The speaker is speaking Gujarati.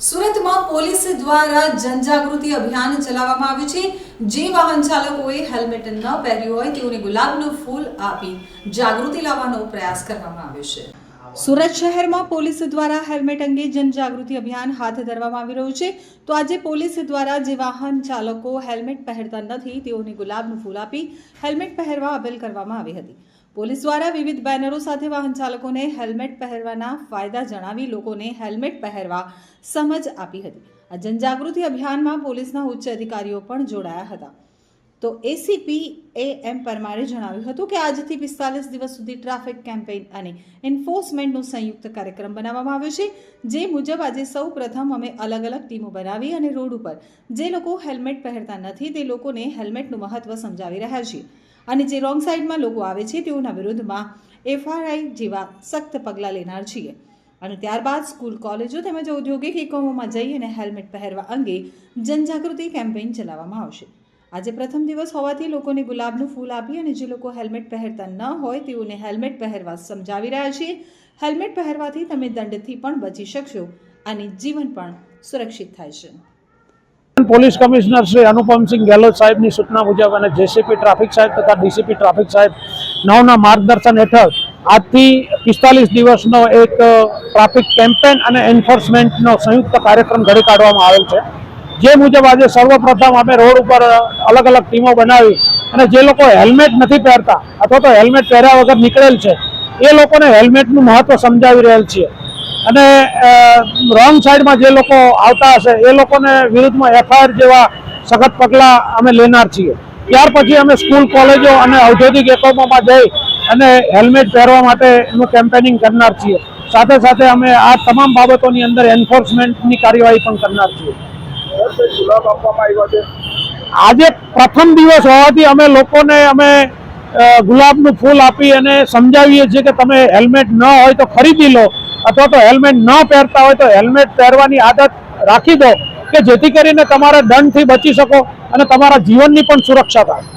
સુરતમાં પોલીસ દ્વારા જનજાગૃતિ અભિયાન ચલાવવામાં આવ્યું છે. જે વાહન ચાલકોએ હેલ્મેટ ન પહેર્યું હોય તેઓને ગુલાબનું ફૂલ આપી જાગૃતિ લાવવાનો પ્રયાસ કરવામાં આવ્યો છે. સુરત શહેરમાં પોલીસ દ્વારા હેલ્મેટ અંગે જનજાગૃતિ અભિયાન હાથ ધરવામાં આવી રહ્યું છે. તો આજે પોલીસ દ્વારા જે વાહન ચાલકો હેલ્મેટ પહેરતા નથી, તેઓને ગુલાબનું ફૂલ આપી હેલ્મેટ પહેરવા અપીલ કરવામાં આવી હતી. પોલીસ દ્વારા વિવિધ બેનરો સાથે વાહન ચાલકોને હેલ્મેટ પહેરવાના ફાયદા જણાવી લોકોને હેલ્મેટ પહેરવા સમજ આપી હતી. આ જનજાગૃતિ અભિયાનમાં પોલીસના ઉચ્ચ અધિકારીઓ પણ જોડાયા હતા. તો એસીપી એ એમ પરમારે જણાવ્યું હતું કે આજથી પિસ્તાલીસ દિવસ સુધી ટ્રાફિક કેમ્પેઇન અને એન્ફોર્સમેન્ટનો સંયુક્ત કાર્યક્રમ બનાવવામાં આવ્યો છે. જે મુજબ આજે સૌ પ્રથમ અમે અલગ અલગ ટીમો બનાવી અને રોડ ઉપર જે લોકો હેલ્મેટ પહેરતા નથી તે લોકોને હેલ્મેટનું મહત્વ સમજાવી રહ્યા છીએ. અને જે રોંગ સાઈડમાં લોકો આવે છે તેઓના વિરુદ્ધમાં એફઆરઆઈ જેવા સખ્ત પગલાં લેનાર છીએ. અને ત્યારબાદ સ્કૂલ, કોલેજો તેમજ ઔદ્યોગિક એકમોમાં જઈ અને હેલ્મેટ પહેરવા અંગે જનજાગૃતિ કેમ્પેઇન ચલાવવામાં આવશે. આજે પ્રથમ દિવસ હોવાથી લોકોને ગુલાબનું ફૂલ આપી અને જે લોકો હેલ્મેટ પહેરતા ન હોય તેઓને હેલ્મેટ પહેરવા સમજાવી રહ્યા છીએ. હેલ્મેટ પહેરવાથી તમે દંડથી પણ બચી શકશો અને જીવન પણ સુરક્ષિત થાય છે. પોલીસ કમિશનર શ્રી અનુપમસિંહ ગેહલોત સાહેબની સૂચના મુજબ અને જેસીપી ટ્રાફિક સાહેબ તથા ડીસીપી ટ્રાફિક સાહેબ નવના માર્ગદર્શન હેઠળ આજથી પિસ્તાલીસ દિવસનો એક ટ્રાફિક કેમ્પેન અને એન્ફોર્સમેન્ટનો સંયુક્ત કાર્યક્રમ ઘડી કાઢવામાં આવેલ છે. જે મુજબ આજે સર્વપ્રથમ અમે રોડ ઉપર અલગ અલગ ટીમો બનાવી અને જે લોકો હેલ્મેટ નથી પહેરતા અથવા તો હેલ્મેટ પહેર્યા વગર નીકળેલ છે, એ લોકોને હેલ્મેટનું મહત્વ સમજાવી રહેલ છીએ. અને રોંગ સાઈડમાં જે લોકો આવતા હશે, એ લોકોને વિરુદ્ધમાં એફઆઈઆર જેવા સખત પગલાં અમે લેનાર છીએ. ત્યાર પછી અમે સ્કૂલ, કોલેજો અને ઔદ્યોગિક એકમોમાં જઈ અને હેલ્મેટ પહેરવા માટેનું કેમ્પેનિંગ કરનાર છીએ. સાથે સાથે અમે આ તમામ બાબતોની અંદર એન્ફોર્સમેન્ટની કાર્યવાહી પણ કરનાર છીએ. આજે પ્રથમ દિવસ હોવાથી અમે લોકોને અમે ગુલાબનું ફૂલ આપી અને સમજાવીએ છીએ કે તમે હેલ્મેટ ન હોય તો ખરીદી લો અથવા તો હેલ્મેટ ન પહેરતા હોય તો હેલ્મેટ પહેરવાની આદત રાખી દો કે જેથી કરીને તમારા દંડથી બચી શકો અને તમારા જીવનની પણ સુરક્ષા થાય.